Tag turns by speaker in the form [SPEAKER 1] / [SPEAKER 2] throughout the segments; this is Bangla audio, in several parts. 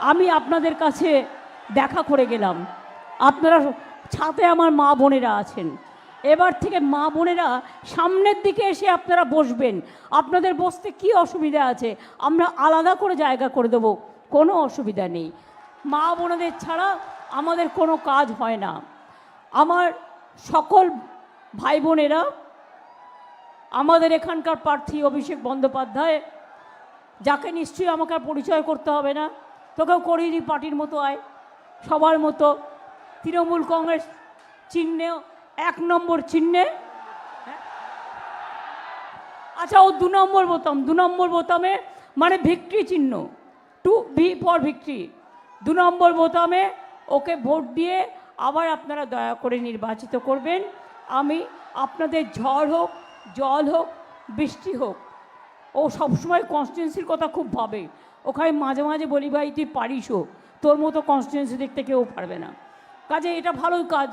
[SPEAKER 1] আমি আপনাদের কাছে দেখা করে গেলাম। আপনারা ছাতে আমার মা বোনেরা আছেন। এবার থেকে মা বোনেরা সামনের দিকে এসে আপনারা বসবেন। আপনাদের বসতে কি অসুবিধা আছে? আমরা আলাদা করে জায়গা করে দেবো। কোনো অসুবিধা নেই। মা বোনদের ছাড়া আমাদের কোনো কাজ হয় না। আমার সকল ভাই বোনেরা, আমাদের এখানকার প্রার্থী অভিষেক বন্দ্যোপাধ্যায়, যাকে নিশ্চয়ই আমাকে পরিচয় করতে হবে না তোকেও দিই পার্টির মতো আয়। সবার মতো। তৃণমূল কংগ্রেস চিহ্নে, এক নম্বর চিহ্নে? আচ্ছা ও দু নম্বর বোতাম, দু নম্বর বোতামে মানে ভিক্টরি চিহ্ন। Two V for victory. দু নম্বর বোতামে ওকে ভোট দিয়ে আবার আপনারা দয়া করে নির্বাচিত করবেন। আমি আপনাদের ঝড় হোক, জল হোক, বৃষ্টি হোক ও সবসময় কনস্টিটুয়েন্সির কথা খুব ভাবে। ওখানে মাঝে মাঝে বলি, ভাই, তুই পারিসও তোর মতো কনস্টিটুয়েন্সি দেখতে কেউ পারবে না। কাজে এটা ভালোই কাজ।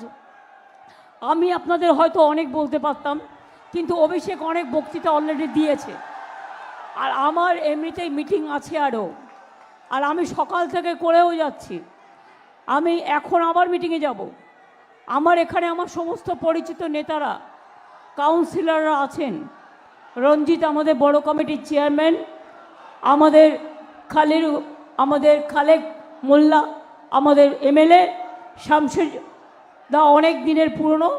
[SPEAKER 1] আমি আপনাদের হয়তো অনেক বলতে পারতাম, কিন্তু অভিষেক অনেক বক্তৃতা অলরেডি দিয়েছে। আর আমার এমনিতেই মিটিং আছে আরও আর আমি সকাল থেকে করেও যাচ্ছি। আমি এখন আবার মিটিংয়ে যাব। আমার এখানে আমার সমস্ত পরিচিত নেতারা কাউন্সিলররা আছেন। রঞ্জিত আমাদের বড় কমিটির চেয়ারম্যান, আমাদের খালের, আমাদের খালেক মোল্লা, আমাদের এমএলএ, শামসুর দা অনেক দিনের পুরনো,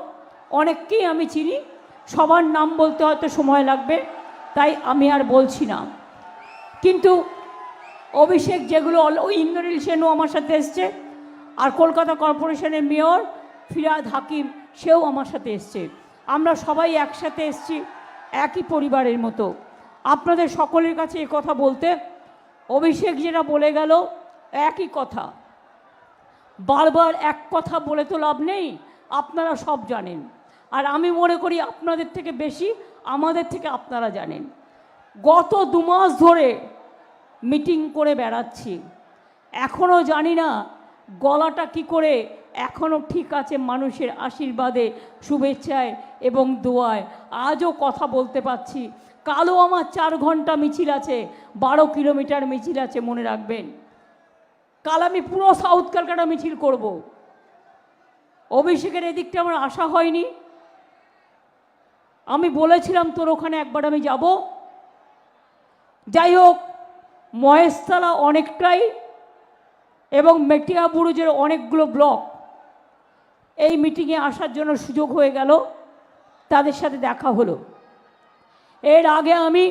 [SPEAKER 1] অনেককেই আমি চিনি। সবার নাম বলতে হয়তো সময় লাগবে, তাই আমি আর বলছি না। কিন্তু অভিষেক যেগুলো ওই ইন্দ্রনীল সেনও আমার সাথে এসছে, আর কলকাতা কর্পোরেশনের মেয়র ফিরাদ হাকিম, সেও আমার সাথে এসছে। আমরা সবাই একসাথে এসছি। একই পরিবারের মতো। আপনাদের সকলের কাছে এ কথা বলতে অভিষেক যেটা বলে গেল, একই কথা। বারবার এক কথা বলে তো লাভ নেই, আপনারা সব জানেন। আর আমি মনে করি আপনাদের থেকে বেশি, আমাদের থেকে আপনারা জানেন। গত দু মাস ধরে মিটিং করে বেড়াচ্ছি। এখনও জানি না গলাটা কি করে এখনও ঠিক আছে মানুষের আশীর্বাদে, শুভেচ্ছায় এবং দোয়ায়? আজও কথা বলতে পারছি। কালও আমার চার ঘণ্টা মিছিল আছে, বারো কিলোমিটার মিছিল আছে, মনে রাখবেন। কাল আমি পুরো সাউথ ক্যালকাটা মিছিল করব। অভিষেকের এদিকটা আমার আশা হয়নি। আমি বলেছিলাম তোর ওখানে একবার আমি যাব। যাই হোক, মহেশতলা অনেকটাই এবং মেটিয়া বুরুজের অনেকগুলো ব্লক। এই মিটিংয়ে আসার জন্য সুযোগ হয়ে গেল, তাদের সাথে দেখা হলো। এর আগে আমি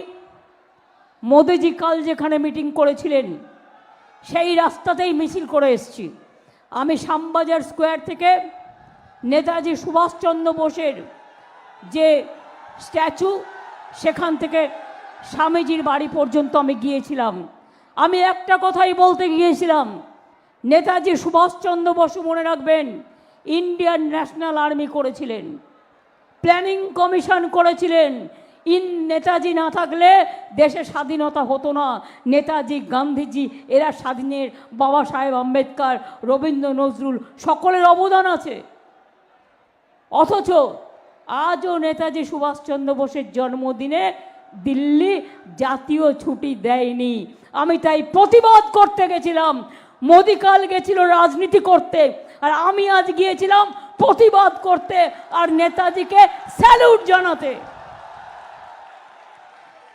[SPEAKER 1] মোদিজি কাল যেখানে মিটিং করেছিলেন, সেই রাস্তাতেই মিছিল করে এসছি। আমি শ্যামবাজার স্কোয়ার থেকে নেতাজি সুভাষচন্দ্র বোসের যে স্ট্যাচু, সেখান থেকে স্বামীজির বাড়ি পর্যন্ত আমি গিয়েছিলাম। আমি একটা কথাই বলতে গিয়েছিলাম নেতাজি সুভাষচন্দ্র বসু মনে রাখবেন ইন্ডিয়ান ন্যাশনাল আর্মি করেছিলেন। প্ল্যানিং কমিশন করেছিলেন। ইন নেতাজি না থাকলে দেশে স্বাধীনতা হতো না। নেতাজি, গান্ধীজি, এরা স্বাধীনের বাবা সাহেব আম্বেদকর, রবীন্দ্র নজরুল, সকলের অবদান আছে। অথচ আজও নেতাজি সুভাষচন্দ্র বোসের জন্মদিনে দিল্লি জাতীয় ছুটি দেয়নি। আমি তাই প্রতিবাদ করতে গেছিলাম। মোদি কাল গেছিল রাজনীতি করতে, আর আমি আজ গিয়েছিলাম প্রতিবাদ করতে আর নেতাজিকে স্যালুট জানাতে।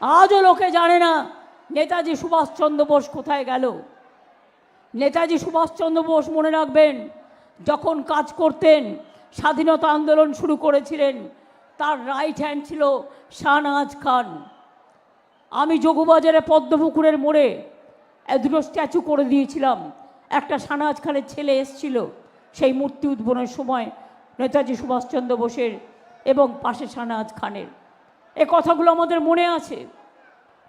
[SPEAKER 1] আজও লোকে জানে না নেতাজি সুভাষচন্দ্র বোস কোথায় গেল। নেতাজি সুভাষচন্দ্র বোস মনে রাখবেন, যখন কাজ করতেন, স্বাধীনতা আন্দোলন শুরু করেছিলেন, তার রাইট হ্যান্ড ছিল শাহনাজ খান। আমি যোগবাজারে পদ্মপুকুরের মোড়ে দুটো স্ট্যাচু করে দিয়েছিলাম একটা শাহনাজ খানের ছেলে এসছিল সেই মূর্তি উদ্বোধনের সময় নেতাজি সুভাষচন্দ্র বোসের এবং পাশে শাহনাজ খানের এ কথাগুলো আমাদের মনে আছে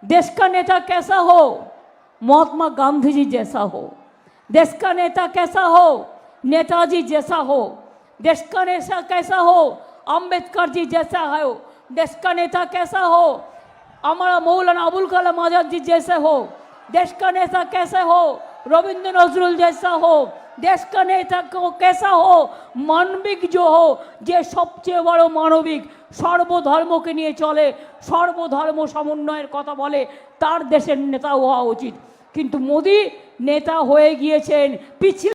[SPEAKER 1] देश का नेता कैसा हो महात्मा गांधी जी जैसा हो देश का नेता कैसा हो नेताजी जैसा हो देश का नेता कैसा हो अम्बेडकर जी जैसा हो देश का नेता कैसा हो हमारा मौलाना अबुल कलाम आजाद जी जैसे हो देश का नेता कैसे हो रविंद्र नजरुल जैसा हो देश का नेता को कैसा हो মানবিক जो हो যে সবচেয়ে বড় মানবিক সর্বধর্মকে নিয়ে চলে সর্বধর্ম সমন্বয়ের কথা বলে তার দেশের নেতা হওয়া উচিত কিন্তু মোদি নেতা হয়ে গিয়েছেন পিছিয়ে